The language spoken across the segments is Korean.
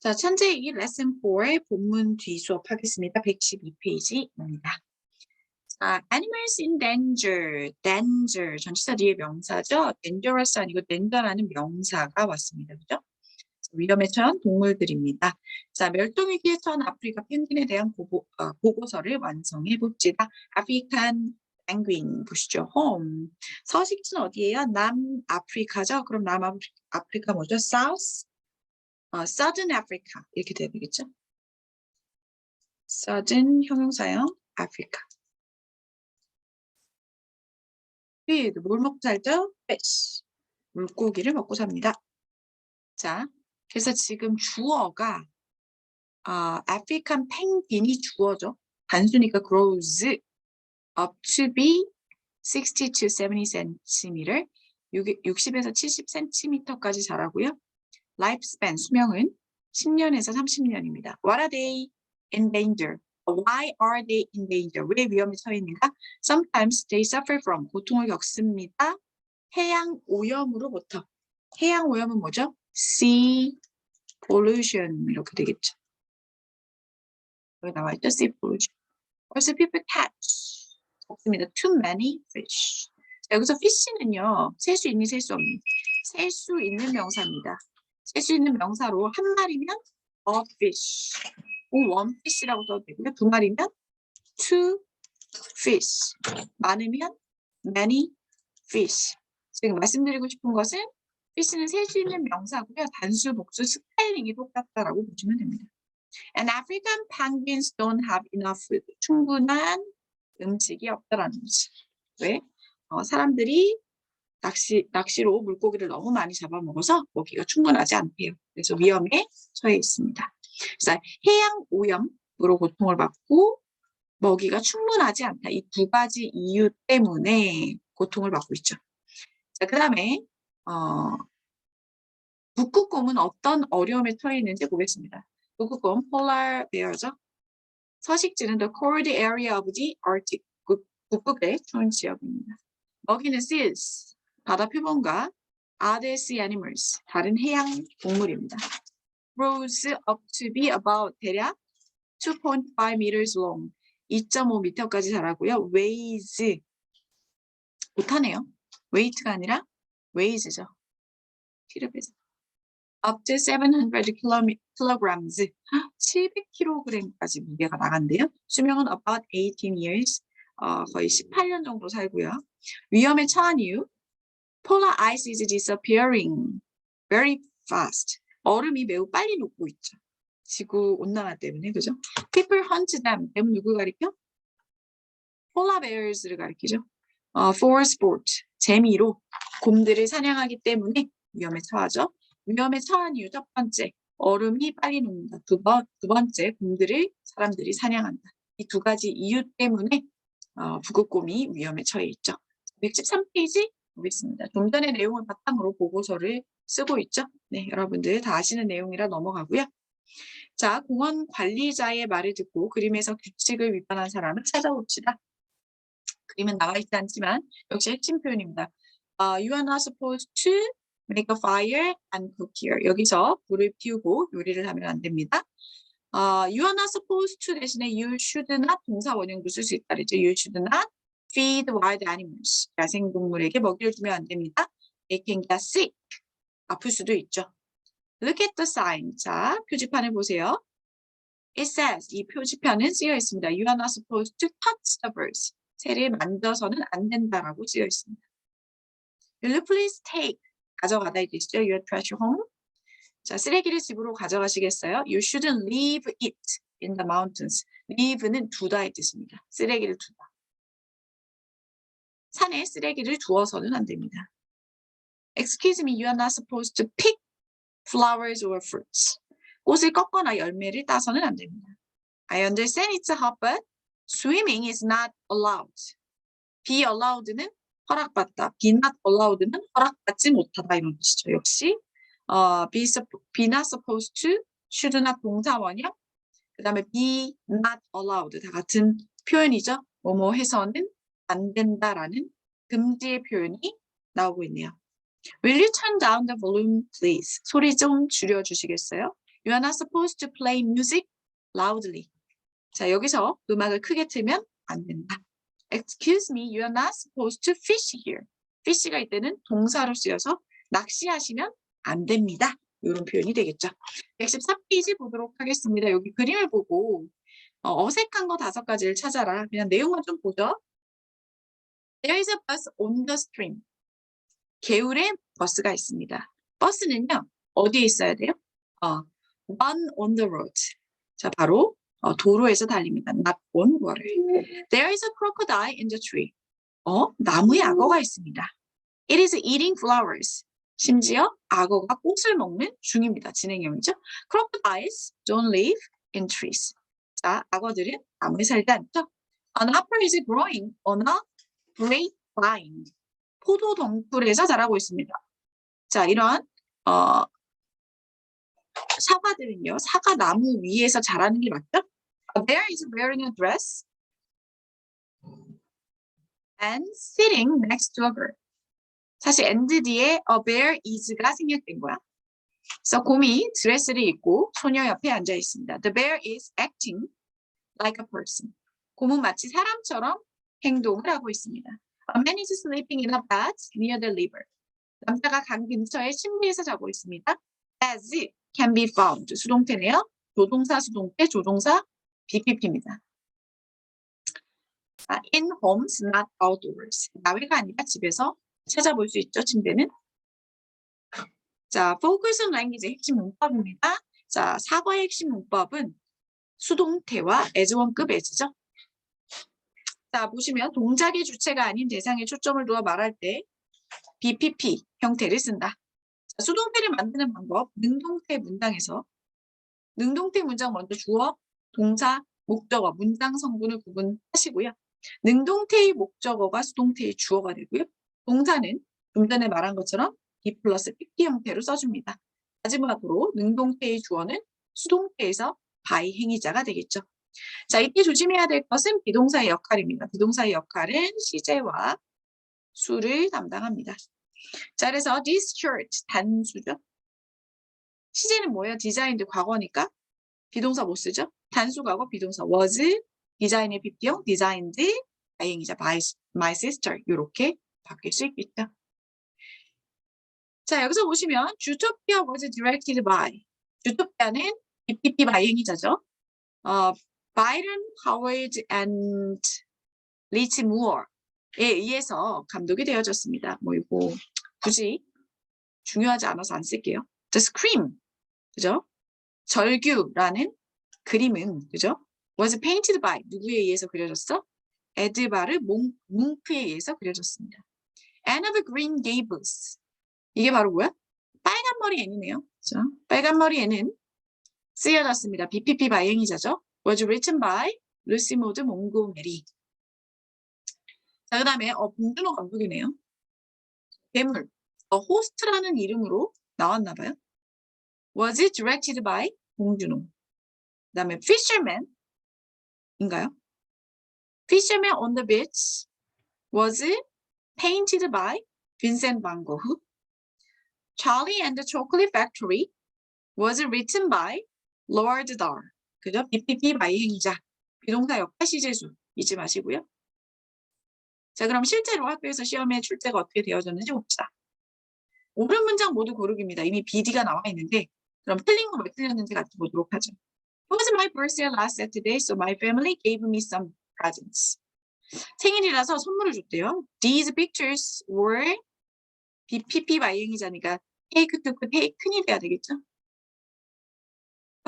자, 천재일기 레슨 4의 본문 뒤 수업하겠습니다. 112페이지입니다. 자, animals in danger, danger 전치사 뒤에 명사죠. dangerous 아니고 danger라는 명사가 왔습니다. 그죠? 위험에 처한 동물들입니다. 자, 멸종위기에 처한 아프리카 펭귄에 대한 보고, 어, 보고서를 완성해 봅시다. 아프리칸 펭귄 보시죠. 홈. 서식지는 어디예요? 남아프리카죠. 그럼 남아프리카 뭐죠? South 어, Southern Africa 이렇게 돼야 되겠죠? Southern 형용사형 아프리카. feed 뭘 먹고 살죠? fish 물고기를 먹고 삽니다. 자, 그래서 지금 주어가 아, 아프리칸 펭귄이 주어죠. 단순히가 grows up to be 60 to 70 cm 60에서 70cm까지 자라고요. Lifespan 수명은 10년에서 30년입니다. What are they in danger? Why are they in danger? 왜 위험에 처해 있는가? Sometimes they suffer from 고통을 겪습니다. 해양 오염으로부터. 해양 오염은 뭐죠? Sea pollution 이렇게 되겠죠. 여기 나와 있죠? Sea pollution. Also people catch. 없습니다. Too many fish. 자, 여기서 fish는요. 셀 수 있니 셀 수 없니? 셀 수 있는 명사입니다. 셀수 있는 명사로 한 마리면 a fish, one fish라고 써도 되고요. 두 마리면 two fish, 많으면 many fish. 지금 말씀드리고 싶은 것은 fish는 셀 수 있는 명사고요. 단수, 복수, 스펠링이 똑같다라고 보시면 됩니다. And African penguins don't have enough food. 충분한 음식이 없다라는 거지. 왜? 어, 사람들이 낚시, 낚시로 물고기를 너무 많이 잡아먹어서 먹이가 충분하지 않대요. 그래서 위험에 처해 있습니다. 그래서 해양 오염으로 고통을 받고 먹이가 충분하지 않다. 이 두 가지 이유 때문에 고통을 받고 있죠. 자, 그 다음에 어, 북극곰은 어떤 어려움에 처해 있는지 보겠습니다. 북극곰, polar bear죠. 서식지는 the cold area of the Arctic, 북극의 추운 지역입니다. 먹이는 seals, 바다 표본과 other sea animals, 다른 해양 동물입니다. grows up to be about 대략 2.5 meters long, 2.5m까지 자라고요. weighs 못하네요. weight가 아니라 weighs죠. 키를 빼서 up to 700 kilograms, 700kg까지 무게가 나간대요. 수명은 about 18 years, 어, 거의 18년 정도 살고요. 위험에 처한 이유, polar ice is disappearing very fast. 얼음이 매우 빨리 녹고 있죠. 지구 온난화 때문에 그죠? People hunt them. them 누구 가리켜? polar bears를 가리키죠. 어, for sport. 재미로 곰들을 사냥하기 때문에 위험에 처하죠. 위험에 처한 이유 첫 번째, 얼음이 빨리 녹는다. 두, 번, 두 번째, 곰들을 사람들이 사냥한다. 이 두 가지 이유 때문에 어, 북극곰이 위험에 처해 있죠. 113페이지 보겠습니다. 좀 전에 내용을 바탕으로 보고서를 쓰고 있죠. 네, 여러분들 다 아시는 내용이라 넘어가고요. 자, 공원 관리자의 말을 듣고 그림에서 규칙을 위반한 사람을 찾아봅시다. 그림은 나와 있지 않지만 역시 핵심 표현입니다. Uh, you are not supposed to make a fire and cook here. 여기서 불을 피우고 요리를 하면 안 됩니다. Uh, you are not supposed to 대신에 you should not 동사 원형도 쓸 수 있다 그랬죠. You should not feed wild animals. 야생동물에게 먹이를 주면 안 됩니다. They can get sick. 아플 수도 있죠. Look at the sign. 자, 표지판을 보세요. It says, 이 표지판은 쓰여 있습니다. You are not supposed to touch the birds. 새를 만져서는 안 된다라고 쓰여 있습니다. Will you please take, 가져가다 이 뜻이죠. Your trash home. 자, 쓰레기를 집으로 가져가시겠어요? You shouldn't leave it in the mountains. leave는 두다의 뜻입니다. 쓰레기를 두다. 산에 쓰레기를 두어서는 안 됩니다. Excuse me, you are not supposed to pick flowers or fruits. 꽃을 꺾거나 열매를 따서는 안 됩니다. I understand it's hot, but swimming is not allowed. be allowed는 허락받다, be not allowed는 허락받지 못하다 이런 뜻이죠. 역시 어, be, be not supposed to, should not 동사 원형, 그 다음에 be not allowed 다 같은 표현이죠. 뭐뭐 해서는 안 된다라는 금지의 표현이 나오고 있네요. Will you turn down the volume, please? 소리 좀 줄여주시겠어요? You are not supposed to play music loudly. 자, 여기서 음악을 크게 틀면 안 된다. Excuse me, you are not supposed to fish here. fish가 이때는 동사로 쓰여서 낚시하시면 안 됩니다. 이런 표현이 되겠죠. 114페이지 보도록 하겠습니다. 여기 그림을 보고 어, 어색한 거 다섯 가지를 찾아라. 그냥 내용만 좀 보죠. There is a bus on the stream. 개울에 버스가 있습니다. 버스는요, 어디에 있어야 돼요? 어, one on the road. 자, 바로 어, 도로에서 달립니다. Not on water. There is a crocodile in the tree. 어, 나무에 악어가 있습니다. It is eating flowers. 심지어 악어가 꽃을 먹는 중입니다. 진행형이죠. Crocodiles don't live in trees. 자, 악어들은 나무에 살지 않죠. An apple is growing on a grapevine. 포도 덩굴에서 자라고 있습니다. 자, 이러한 어, 사과들은요, 사과 나무 위에서 자라는 게 맞죠? Bear is wearing a dress and sitting next to a girl. 사실 and 뒤에 a bear is가 생략된 거야. 그래서 곰이 드레스를 입고 소녀 옆에 앉아 있습니다. The bear is acting like a person. 곰은 마치 사람처럼 행동을 하고 있습니다. A man is sleeping in a bed near the river. 남자가 강 근처에 침대에서 자고 있습니다. As can be found. 수동태네요. 조동사, 수동태, 조동사, BPP입니다. 아, in homes, not outdoors. 야외가 아니라 집에서 찾아볼 수 있죠, 침대는. 자, focus on language 핵심 문법입니다. 자, 사과의 핵심 문법은 수동태와 as1급 as죠. 자, 보시면 동작의 주체가 아닌 대상에 초점을 두어 말할 때 BPP 형태를 쓴다. 자, 수동태를 만드는 방법, 능동태 문장에서 능동태 문장 먼저 주어, 동사, 목적어, 문장 성분을 구분하시고요. 능동태의 목적어가 수동태의 주어가 되고요. 동사는 좀 전에 말한 것처럼 B 플러스 PP 형태로 써줍니다. 마지막으로 능동태의 주어는 수동태에서 by 행위자가 되겠죠. 자, 이때 조심해야 될 것은 비동사의 역할입니다. 비동사의 역할은 시제와 수를 담당합니다. 자, 그래서 this shirt 단수죠. 시제는 뭐예요? 디자인드 과거니까 비동사 못 쓰죠. 단수 과거 비동사 was 디자인의 pp형 designed 다행이자 by my sister 이렇게 바뀔 수 있겠죠. 자, 여기서 보시면 주토피아 was directed by 주토피아는 BPP by 행위자죠. 어, 바이런 하워드 and 리치 무어에 의해서 감독이 되어졌습니다. 뭐 이거 굳이 중요하지 않아서 안 쓸게요. The Scream, 그죠? 절규라는 그림은 그죠? Was painted by 누구에 의해서 그려졌어? 에드바르 몽, 뭉크에 의해서 그려졌습니다. Anne of Green Gables 이게 바로 뭐야? 빨간 머리 애니네요. 그죠? 빨간 머리 애는 쓰여졌습니다. BPP by 행위자죠. was written by 루시 모드 몽고메리. 자, 그 다음에 어, 봉준호 감독이네요. 괴물, 어, 호스트라는 이름으로 나왔나 봐요. was directed by 봉준호. 그 다음에 fisherman 인가요? fisherman on the beach was painted by Vincent van Gogh. Charlie and the Chocolate Factory was written by Lord Dahl. 그죠? BPP by 행위자. 비동사 역할 시제수 잊지 마시고요. 자, 그럼 실제로 학교에서 시험에 출제가 어떻게 되어졌는지 봅시다. 옳은 문장 모두 고르기입니다. 이미 BD가 나와 있는데 그럼 틀린 거왜 틀렸는지 같이 보도록 하죠. It was my birthday last Saturday, so my family gave me some presents. 생일이라서 선물을 줬대요. These pictures were BPP by 행위자니까 테이크 투크 테이크 큰이 돼야 되겠죠?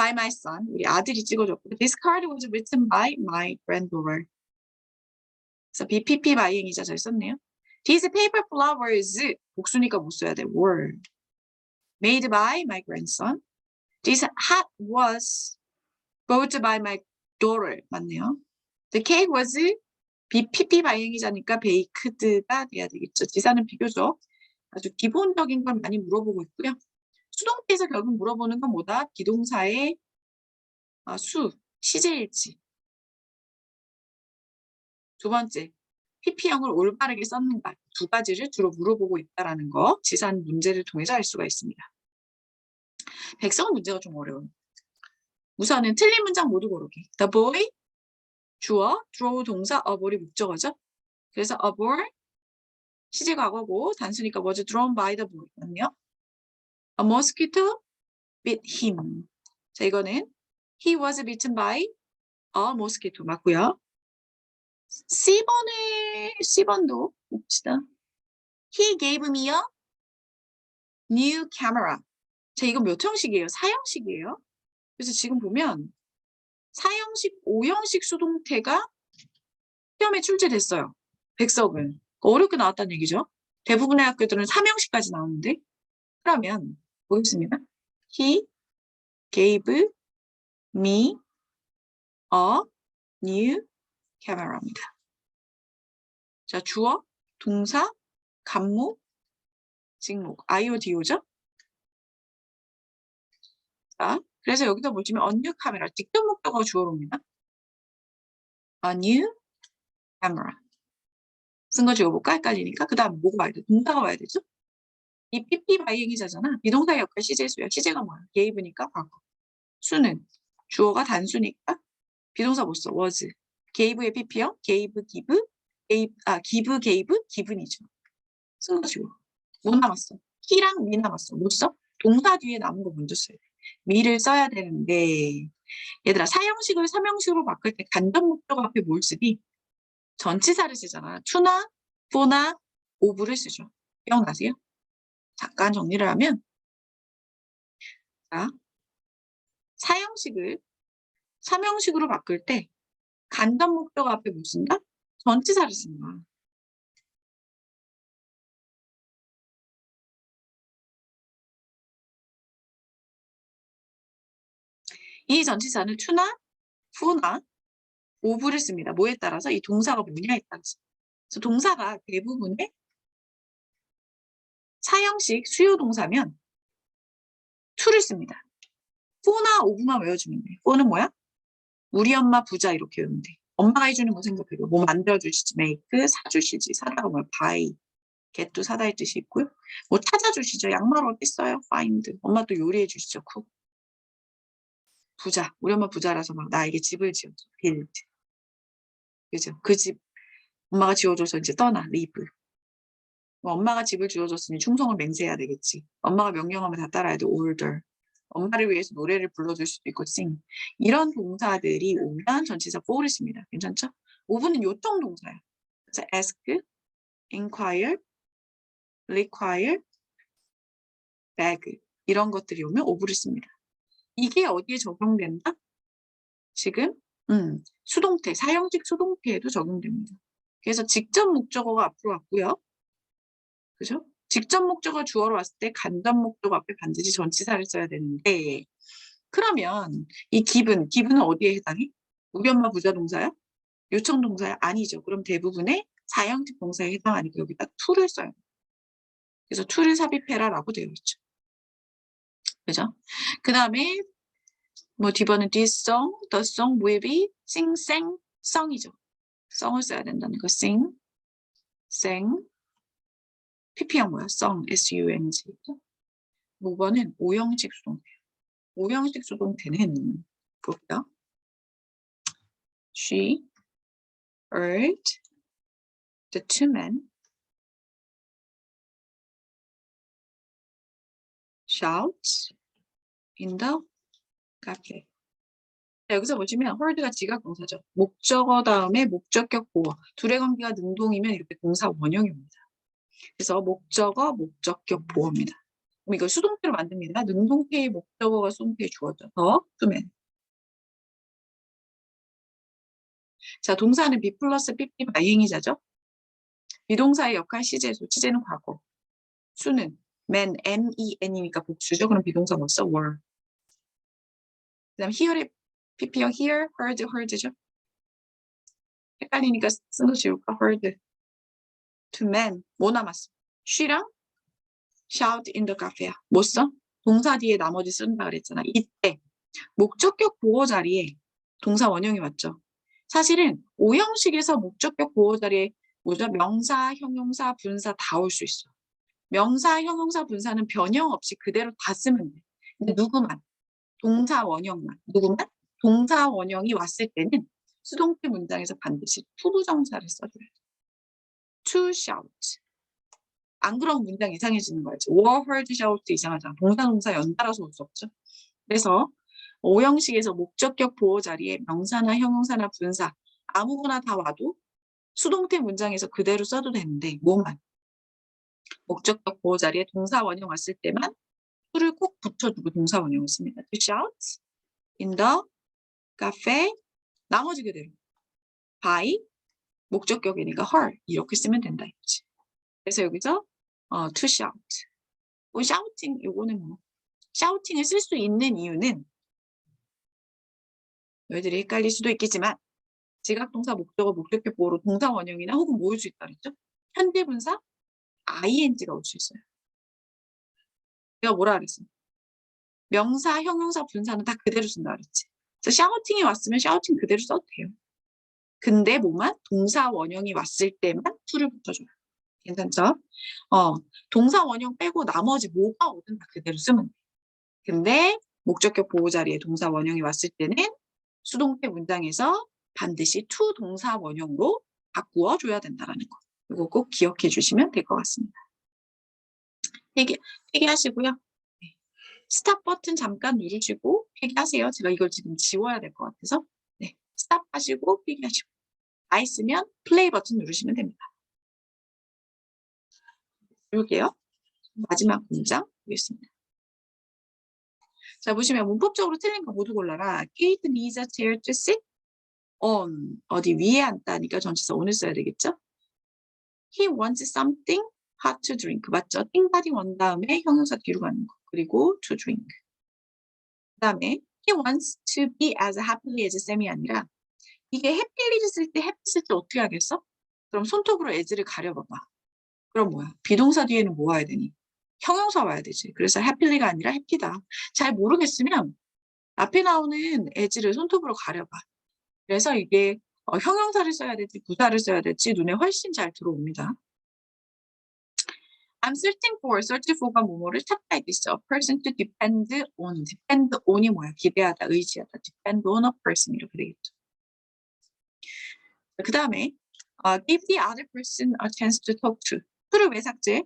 By my son. 우리 아들이 찍어줬고 This card was written by my granddaughter. 그래서 BPP 행위자 잘 썼네요. These paper flowers 복수니까 못 써야 돼. were made by my grandson. This hat was bought by my daughter. 맞네요. The cake was BPP 행위자니까 baked가 돼야 되겠죠. 지사는 비교적 아주 기본적인 걸 많이 물어보고 있고요. 수동태에서 결국 물어보는 건 뭐다? 비동사의 아, 수, 시제일치. 두 번째, PP형을 올바르게 썼는가 두 가지를 주로 물어보고 있다라는 거 지산 문제를 통해서 알 수가 있습니다. 백성 문제가 좀 어려워요. 우선은 틀린 문장 모두 고르기. The boy 주어, draw 동사, a ball이 목적어죠. 그래서 a ball 시제 과거고 단수니까 was drawn by the boy. 맞요? A mosquito bit him. 자, 이거는 he was bitten by a mosquito 맞고요. C번에 C번도 봅시다. He gave me a new camera. 자, 이건 몇 형식이에요? 사형식이에요. 그래서 지금 보면 사형식, 오형식 수동태가 시험에 출제됐어요. 백석은. 어렵게 나왔다는 얘기죠. 대부분의 학교들은 3형식까지 나오는데 그러면 보겠습니다. He gave me a new camera입니다. 자, 주어, 동사, 간목, 직목, IODO죠? 자, 그래서 여기다 보시면 new camera, 직접 목적어가 주어로입니다. a new camera. 쓴거 지워볼까? 헷갈리니까. 그 다음 뭐가 와야 돼? 동사가 와야 되죠? 이 PP 바이행이자잖아. 비동사 역할 시제수야. 시제가 뭐야? gave니까 과거. 수는 주어가 단수니까 비동사 못 써. was. gave의 PP형, gave, give, gave, 아, give, gave, given이죠. 쓴거 지워. 못 남았어. he랑 me 남았어. 못 써? 동사 뒤에 남은 거 먼저 써야 돼. me를 써야 되는데 얘들아 사형식을 삼형식으로 바꿀 때 간접 목적 앞에 뭘 쓰니? 전치사를 쓰잖아. to나, for나, of를 쓰죠. 기억나세요? 잠깐 정리를 하면 자, 사형식을 삼형식으로 바꿀 때 간접 목적 앞에 뭐 쓴다? 전치사를 쓴다. 이 전치사는 to나, for나, of를 씁니다. 뭐에 따라서 이 동사가 뭐냐에 따라서. 동사가 대부분의 사형식 수요 동사면 to를 씁니다. for나 of만 외워주면 돼. for는 뭐야? 우리 엄마 부자 이렇게 외우면 돼. 엄마가 해주는 거 생각해요. 뭐 만들어주시지, make, 사주시지, 사다가 뭐 buy, get도 사다의 뜻이 있고요. 뭐 찾아주시죠. 양말 어디 있어요? find. 엄마 또 요리해 주시죠. cook. 부자. 우리 엄마 부자라서 막 나에게 집을 지어줘. build. 그죠? 그 집 엄마가 지어줘서 이제 떠나. leave. 뭐 엄마가 집을 지어줬으니 충성을 맹세해야 되겠지. 엄마가 명령하면 다 따라야 돼. order. 엄마를 위해서 노래를 불러줄 수도 있고 sing. 이런 동사들이 오면 전치사 for를 씁니다. 괜찮죠? 5분은 요청 동사야. 그래서 ask, inquire, require, beg 이런 것들이 오면 오브를 씁니다. 이게 어디에 적용된다? 지금 음, 수동태, 사형식 수동태에도 적용됩니다. 그래서 직접 목적어가 앞으로 왔고요. 그죠? 직접 목적어 주어로 왔을 때 간접 목적어 앞에 반드시 전치사를 써야 되는데 그러면 이 기분, 기분은 어디에 해당해? 우리 엄마 부자 동사야? 요청 동사야? 아니죠. 그럼 대부분의 사형식 동사에 해당하니까 여기다 to를 써요. 그래서 to를 삽입해라 라고 되어 있죠. 그죠? 그 다음에 뭐 뒤번은 this song, the song will be sing, sang, song이죠. song을 써야 된다는 거. sing, sang, pp형 뭐야? song, s-u-n-g. 5번은 오형식 수동태. 오형식 수동태는 볼게요. She heard the two men shout in the cafe. 자, 여기서 보시면 heard가 지각 동사죠. 목적어 다음에 목적격 보어. 둘의 관계가 능동이면 이렇게 동사 원형입니다. 그래서 목적어, 목적격 보어입니다. 그럼 이걸 수동태로 만듭니다. 능동태의 목적어가 수동태에 주어져. 더, 끄면. 자, 동사는 be 플러스 pp 바이행이자죠. 비동사의 역할 시제수, 시제는 과거. 수는 man, m-e-n이니까 복수죠. 그럼 비동사 뭐 써? were. 그 다음 hear의 pp형 hear, heard, heard죠. 헷갈리니까 쓴거 지울까? heard. To men. 뭐 남았어? she랑 shout in the cafe야. 뭐 써? 동사 뒤에 나머지 쓴다 그랬잖아. 이때 목적격 보호 자리에 동사 원형이 맞죠. 사실은 오형식에서 목적격 보호 자리에 뭐죠? 명사, 형용사, 분사 다 올 수 있어. 명사, 형용사, 분사는 변형 없이 그대로 다 쓰면 돼. 근데 누구만? 동사 원형만 누구만 동사 원형이 왔을 때는 수동태 문장에서 반드시 투부정사를 써줘야 돼. To shout. 안 그런 문장 이상해지는 거지. war, heard, shout 이상하잖아. 동사 동사 연달아서 올 수 없죠. 그래서 오형식에서 목적격 보호 자리에 명사나 형용사나 분사 아무거나 다 와도 수동태 문장에서 그대로 써도 되는데 뭐만 목적격 보호 자리에 동사 원형 왔을 때만 to를 꼭 붙여주고 동사 원형을 씁니다. To shout in the cafe 나머지 그대로 by 목적격이니까 her 이렇게 쓰면 된다 이거지. 그래서 여기서 어, to shout 뭐 shouting 요거는 뭐 shouting을 쓸 수 있는 이유는 너희들이 헷갈릴 수도 있겠지만 지각동사 목적어 목적격 보호로 동사 원형이나 혹은 모일 수 있다 그랬죠? 현재 분사 ing가 올 수 있어요. 내가 뭐라 그랬어? 명사, 형용사, 분사는 다 그대로 쓴다 그랬지. 그래서 샤우팅이 왔으면 샤우팅 그대로 써도 돼요. 근데 뭐만 동사 원형이 왔을 때만 to를 붙여줘요. 괜찮죠? 어, 동사 원형 빼고 나머지 뭐가 오든 다 그대로 쓰면 돼. 근데 목적격 보호 자리에 동사 원형이 왔을 때는 수동태 문장에서 반드시 to 동사 원형으로 바꾸어 줘야 된다는 거. 이거 꼭 기억해 주시면 될 것 같습니다. 회개, 회개하시고요. 네. 스탑 버튼 잠깐 누르시고 회개하세요. 제가 이걸 지금 지워야 될 것 같아서. 네. 스탑 하시고 회개하시고. 다 있으면 플레이 버튼 누르시면 됩니다. 누를게요. 마지막 문장 보겠습니다. 자, 보시면 문법적으로 틀린 거 모두 골라라. Kate needs a chair to sit on. 어디 위에 앉다니까 전치사 on을 써야 되겠죠? He wants something hot to drink. 맞죠? 띵바디 원 다음에 형용사 뒤로 가는 거. 그리고 to drink. 그 다음에 he wants to be as happily as Sam이 아니라 이게 happily 쓸때 happy 쓸때 어떻게 하겠어? 그럼 손톱으로 as를 가려봐봐. 그럼 뭐야? 비동사 뒤에는 뭐 와야 되니? 형용사 와야 되지. 그래서 happy가 아니라 happy다. 잘 모르겠으면 앞에 나오는 as를 손톱으로 가려봐. 그래서 이게 어, 형용사를 써야 될지 부사를 써야 될지 눈에 훨씬 잘 들어옵니다. I'm searching for, search for가 뭐뭐를 찾다. A person to depend on, depend on이 뭐야? 기대하다, 의지하다. depend on a person 이렇게 되겠죠. 그 다음에 uh, give the other person a chance to talk to. to를 왜 삭제?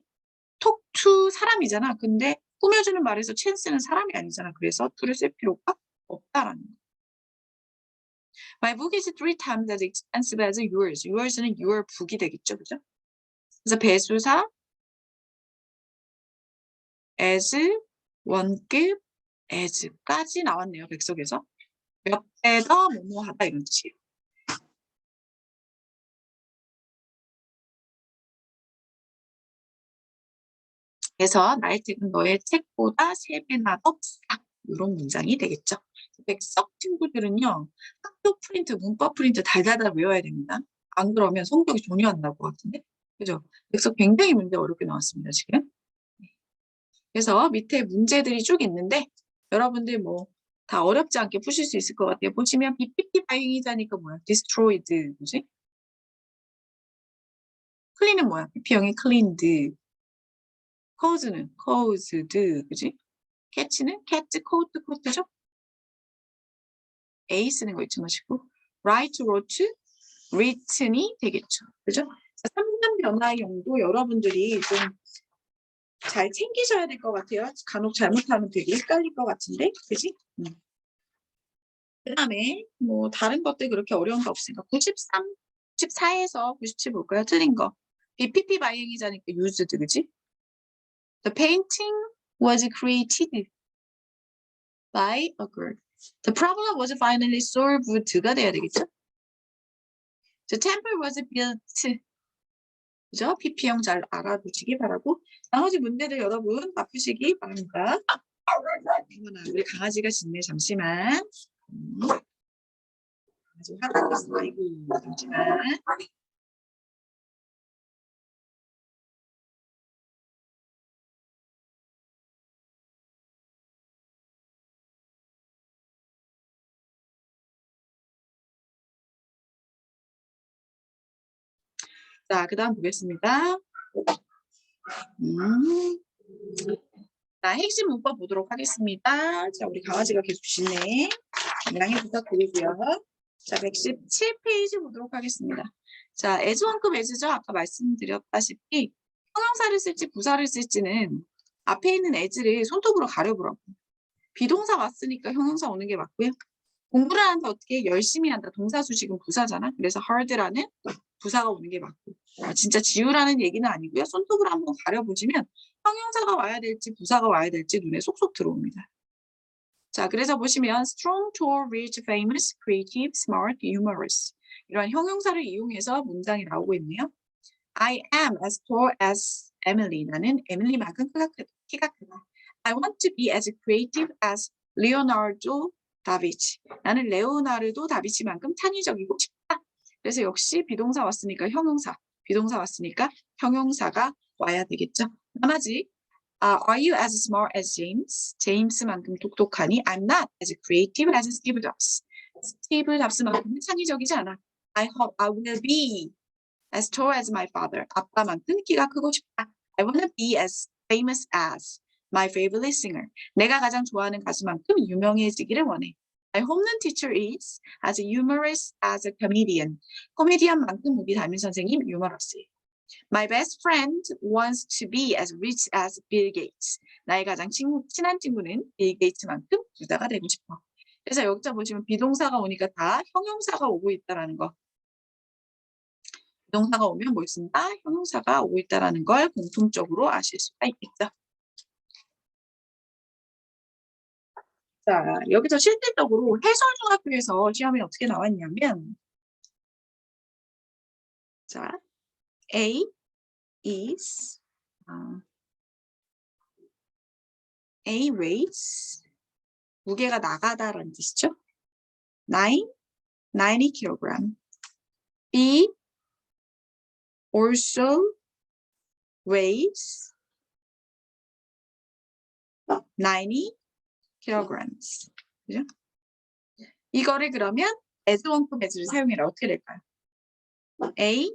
talk to 사람이잖아. 근데 꾸며주는 말에서 chance는 사람이 아니잖아. 그래서 to를 쓸 필요가 없다라는 거. My book is three times as expensive as yours. Yours는 your book이 되겠죠, 그죠? 그래서 배수사 as 원급 as까지 나왔네요, 백석에서. 몇 배 더 뭐뭐하다 이런 뜻이에요. 그래서 나의 책은 너의 책보다 세 배나 더 비싸. 이런 문장이 되겠죠. 백석 친구들은요. 학교 프린트, 문법 프린트 달달달 외워야 됩니다. 안 그러면 성적이 전혀 안 나올 것 같은데. 그죠? 백석 굉장히 문제 어렵게 나왔습니다, 지금. 그래서 밑에 문제들이 쭉 있는데 여러분들 뭐 다 어렵지 않게 푸실 수 있을 것 같아요. 보시면 BPP 바잉이자니까 뭐야? destroyed, 뭐지? 클린은 뭐야? PP형이 cleaned. Cause는 caused, 그지? catch는 catch, coat, coat죠? A 쓰는 거 잊지 마시고 write, wrote, written이 되겠죠. 그죠? 3단 변화형도 여러분들이 좀 잘 챙기셔야 될 것 같아요. 간혹 잘못하면 되게 헷갈릴 것 같은데, 그지? 음. 그 다음에 뭐 다른 것들 그렇게 어려운 거 없으니까 93, 94에서 97 볼까요? 틀린 거. BPP 바이행이자니까 used, 그지? The painting was created by a girl. The problem was finally solved가 돼야 되겠죠? The temple was built 그죠? PP형 잘 알아두시기 바라고 나머지 문제들 여러분 바쁘시기 바랍니다. 우리 강아지가 짖네 잠시만. 음. 강아지 화나고 있어. 아이고 잠시만. 자, 그 다음 보겠습니다. 음. 자, 핵심 문법 보도록 하겠습니다. 자, 우리 강아지가 계속 짖네. 양해 부탁드리고요. 자, 117페이지 보도록 하겠습니다. 자, 애즈원급 애즈죠. 아까 말씀드렸다시피 형용사를 쓸지 부사를 쓸지는 앞에 있는 애즈를 손톱으로 가려보라고. 비동사 왔으니까 형용사 오는 게 맞고요. 공부를 하는데 어떻게 열심히 한다. 동사 수식은 부사잖아. 그래서 hard라는 부사가 오는 게 맞고. 아, 진짜 지우라는 얘기는 아니고요. 손톱으로 한번 가려보시면 형용사가 와야 될지 부사가 와야 될지 눈에 쏙쏙 들어옵니다. 자, 그래서 보시면 strong, tall, rich, famous, creative, smart, humorous 이런 형용사를 이용해서 문장이 나오고 있네요. I am as tall as Emily. 나는 에밀리만큼 키가 크다. I want to be as creative as Leonardo Vinci. 나는 레오나르도 다비치만큼 창의적이고 싶다. 그래서 역시 비동사 왔으니까 형용사, 비동사 왔으니까 형용사가 와야 되겠죠. 나머지 아, Are you as smart as James? 제임스만큼 똑똑하니? I'm not as creative as Steve Jobs. 스티브 잡스만큼 창의적이지 않아. I hope I will be as tall as my father. 아빠만큼 키가 크고 싶다. I want to be as famous as my favorite singer. 내가 가장 좋아하는 가수만큼 유명해지기를 원해. My homeland teacher is as humorous as a comedian. 코미디언만큼 우리 담임 선생님 유머러스해. My best friend wants to be as rich as Bill Gates. 나의 가장 친, 친한 친구는 빌 게이츠만큼 부자가 되고 싶어. 그래서 여기서 보시면 비동사가 오니까 다 형용사가 오고 있다라는 거. 비동사가 오면 뭐 있습니다? 형용사가 오고 있다라는 걸 공통적으로 아실 수가 있겠죠. 자, 여기서 실질적으로 해설중학교에서 시험이 어떻게 나왔냐면 자, A is 아, A weighs 무게가 나가다라는 뜻이죠. 9, 90 kg. B also weighs 90 kilograms. 그죠? 이거를 그러면 as 원급 as를 사용해라. 어떻게 될까요? A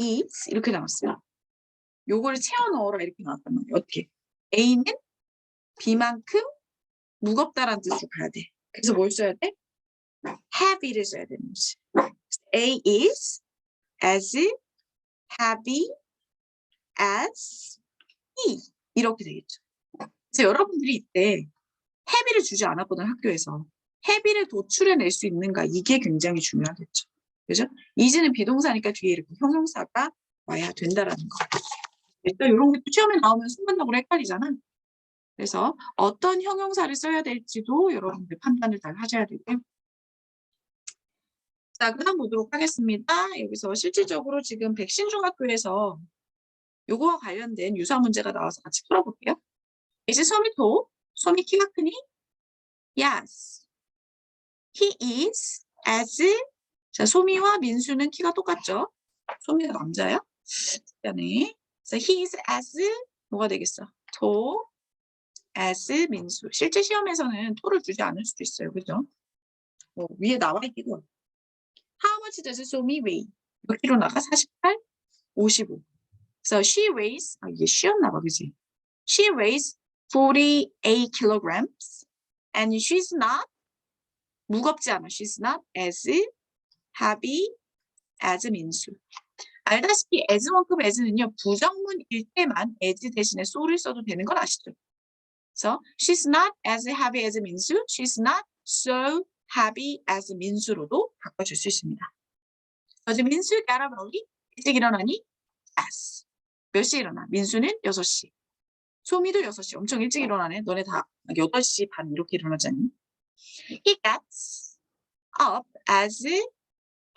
is 이렇게 나왔어요. 요거를 채워 넣어라 이렇게 나왔단 말이에요. 어떻게? A는 B만큼 무겁다라는 뜻으로 가야 돼. 그래서 뭘 써야 돼? heavy를 써야 되는 거지. A is as heavy as E 이렇게 되겠죠. 그래서 여러분들이 이때 헤비를 주지 않았거든 학교에서 헤비를 도출해낼 수 있는가 이게 굉장히 중요하겠죠. 그죠? 이즈는 비동사니까 뒤에 이렇게 형용사가 와야 된다라는 거. 일단 이런 게또 시험에 나오면 순간적으로 헷갈리잖아. 그래서 어떤 형용사를 써야 될지도 여러분들 판단을 잘 하셔야 되고요. 자, 그다음 보도록 하겠습니다. 여기서 실질적으로 지금 백신 중학교에서 요거와 관련된 유사 문제가 나와서 같이 풀어볼게요. 이제 소미토, 소미 키가 크니? Yes. He is as 자, 소미와 민수는 키가 똑같죠? 소미가 남자야? 미안해. 그래서 he is as 뭐가 되겠어? tall as 민수. 실제 시험에서는 to를 주지 않을 수도 있어요. 그죠? 뭐 위에 나와 있기도. How much does 소미 weigh? 몇 킬로 나가? 48? 55. So she weighs, 아, 이게 쉬었나 봐, 그지? She weighs 48 kilograms and she's not 무겁지 않아. She's not as heavy as 민수. 알다시피 as만큼 as는요 부정문일 때만 as 대신에 so를 써도 되는 걸 아시죠? 그래서 she's not as heavy as 민수, she's not so heavy as 민수로도 바꿔줄 수 있습니다. 어제 민수 got up early? 일찍 일어나니? Yes. 몇 시에 일어나? 민수는 6시. 소미도 6시. 엄청 일찍 일어나네. 너네 다 8시 반 이렇게 일어나지 않니? He gets up as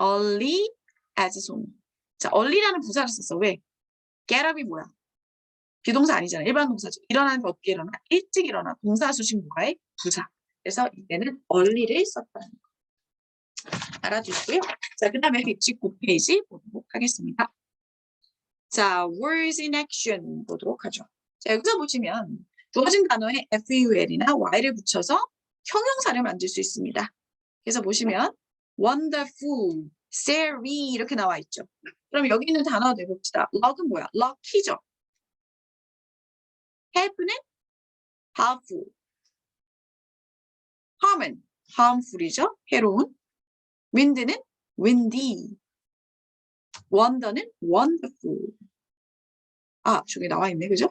early as 소미. 자, early라는 부사를 썼어. 왜? get up이 뭐야? 비동사 아니잖아. 일반 동사죠. 일어나는데 어떻게 일어나? 일찍 일어나. 동사 수식 뭐가에? 부사. 그래서 이때는 early를 썼다는 거. 알아두시고요. 자, 그 다음에 119페이지 보도록 하겠습니다. 자, words in action 보도록 하죠. 자, 여기서 보시면 주어진 단어에 ful이나 y를 붙여서 형용사를 만들 수 있습니다. 그래서 보시면 wonderful, scary 이렇게 나와 있죠. 그럼 여기 있는 단어들 봅시다. luck은 뭐야? lucky죠. help는 harmful. harm은 harmful이죠. 해로운. wind는 windy. wonder는 wonderful. 아, 저기 나와 있네. 그죠?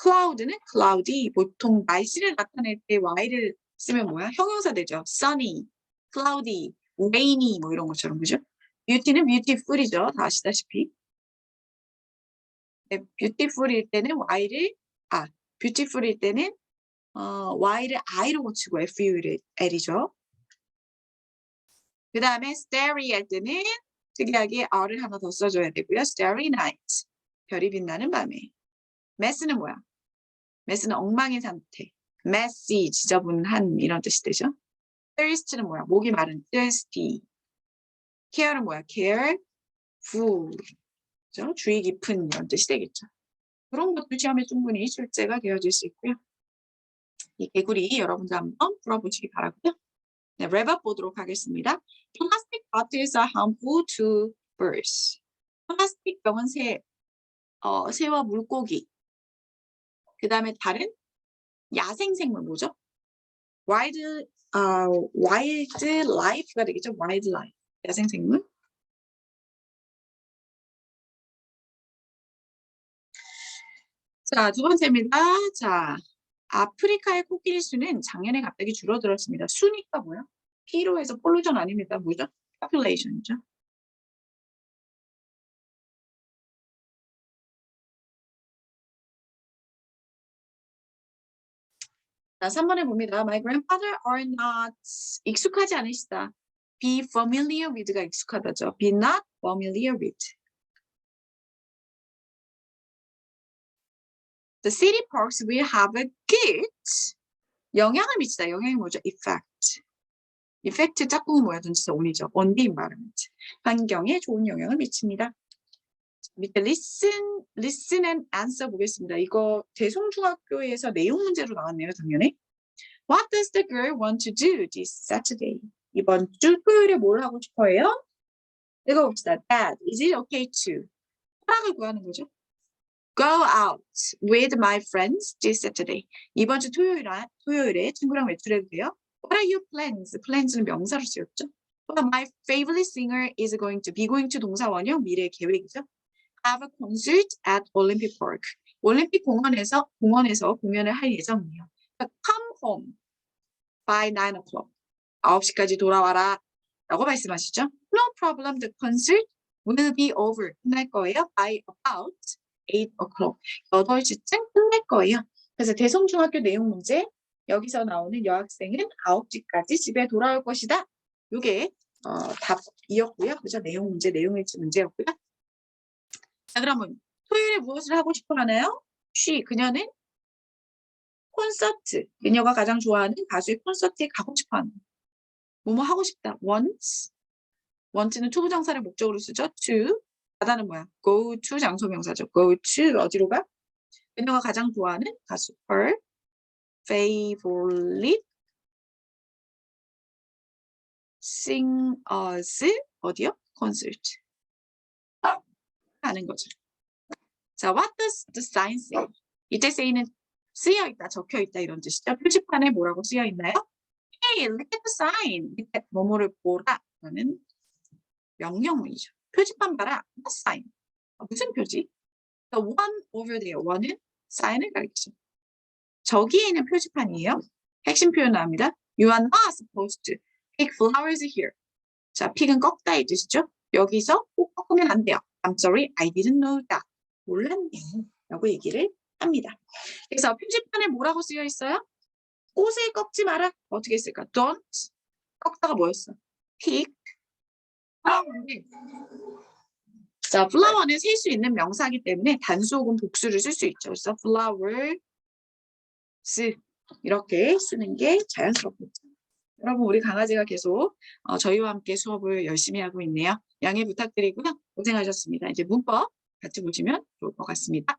Cloud는 cloudy. 보통 날씨를 나타낼 때 y를 쓰면 뭐야? 형용사 되죠. sunny, cloudy, rainy 뭐 이런 것처럼 그죠? beauty는 beautiful이죠. 다 아시다시피. 네, beautiful일 때는 y를 아, beautiful일 때는 어, y를 i로 고치고 ful이죠. 그 다음에 starry 할 때는 특이하게 r을 하나 더 써줘야 되고요. starry night. 별이 빛나는 밤에. mess는 뭐야? Mess는 엉망인 상태. messy, 지저분한 이런 뜻이 되죠. thirst는 뭐야? 목이 마른 thirsty. care는 뭐야? careful. 그죠? 주의 깊은 이런 뜻이 되겠죠. 그런 것도 시험에 충분히 출제가 되어질 수 있고요. 이 개구리 여러분도 한번 풀어보시기 바라고요. 네, 랩업 보도록 하겠습니다. Plastic bottles are harmful to birds. 플라스틱 병은 새, 어, 새와 물고기. 그 다음에 다른 야생 생물 뭐죠? wild, 어, wildlife가 되겠죠? wildlife. 야생 생물. 자, 두 번째입니다. 자, 아프리카의 코끼리 수는 작년에 갑자기 줄어들었습니다. 수니까 뭐야? P로 해서 폴루션 아닙니다. 뭐죠? population이죠. 자, 3번에 봅니다. My grandfather are not 익숙하지 않으시다. Be familiar with가 익숙하다죠. Be not familiar with. The city parks will have a good 영향을 미치다. 영향이 뭐죠? Effect. Effect 짝꿍이 뭐야? 전치사 on이죠. On the environment. 환경에 좋은 영향을 미칩니다. 밑에 listen, listen and answer 보겠습니다. 이거 대송중학교에서 내용 문제로 나왔네요, 작년에. What does the girl want to do this Saturday? 이번 주 토요일에 뭘 하고 싶어해요? 읽어봅시다. Dad, is it okay to? 허락을 구하는 거죠. Go out with my friends this Saturday. 이번 주 토요일, 토요일에 친구랑 외출해도 돼요? What are your plans? Plans는 명사로 쓰였죠. Well, my favorite singer is going to be going to 동사 원형 미래 계획이죠. Have a concert at Olympic Park. 올림픽 공원에서 공원에서 공연을 할 예정이에요. 그러니까 Come home by 9 o'clock. 9시까지 돌아와라. 라고 말씀하시죠. No problem. The concert will be over. 끝날 거예요. By about 8 o'clock. 8시쯤 끝날 거예요. 그래서 대성중학교 내용 문제 여기서 나오는 여학생은 9시까지 집에 돌아올 것이다. 이게 어, 답이었고요. 그죠? 내용 문제, 내용일지 문제였고요. 자, 그러면 토요일에 무엇을 하고 싶어 하나요? 쉬, 그녀는 콘서트. 그녀가 가장 좋아하는 가수의 콘서트에 가고 싶어 하는. 뭐뭐 하고 싶다. wants. want는 투부정사를 목적으로 쓰죠. to. 가다는 뭐야? go to 장소명사죠. go to 어디로 가? 그녀가 가장 좋아하는 가수. her favorite singers 어디요? 콘서트. 하는 거죠. 자, what does the sign say? 이때 say는 쓰여 있다, 적혀 있다 이런 뜻이죠. 표지판에 뭐라고 쓰여 있나요? Hey, look at the sign. 밑에 뭐뭐를 보라 라는 명령문이죠. 표지판 봐라. What sign? 아, 무슨 표지? The one over there. one은 sign을 가리키죠. 저기에 있는 표지판이에요. 핵심 표현 나옵니다. You are not supposed to pick flowers here. 자, 픽은 꺾다 이 뜻이죠. 여기서 꼭 꺾으면 안 돼요. I'm sorry, I didn't know that. 몰랐네. 라고 얘기를 합니다. 그래서 표지판에 뭐라고 쓰여 있어요? 꽃을 꺾지 마라. 어떻게 했을까? Don't. 꺾다가 뭐였어? Pick. flower인데. 자, flower는 셀 수 있는 명사이기 때문에 단수 혹은 복수를 쓸 수 있죠. 그래서 flowers 이렇게 쓰는 게 자연스럽겠죠. 여러분 우리 강아지가 계속 어, 저희와 함께 수업을 열심히 하고 있네요. 양해 부탁드리고요. 고생하셨습니다. 이제 문법 같이 보시면 좋을 것 같습니다.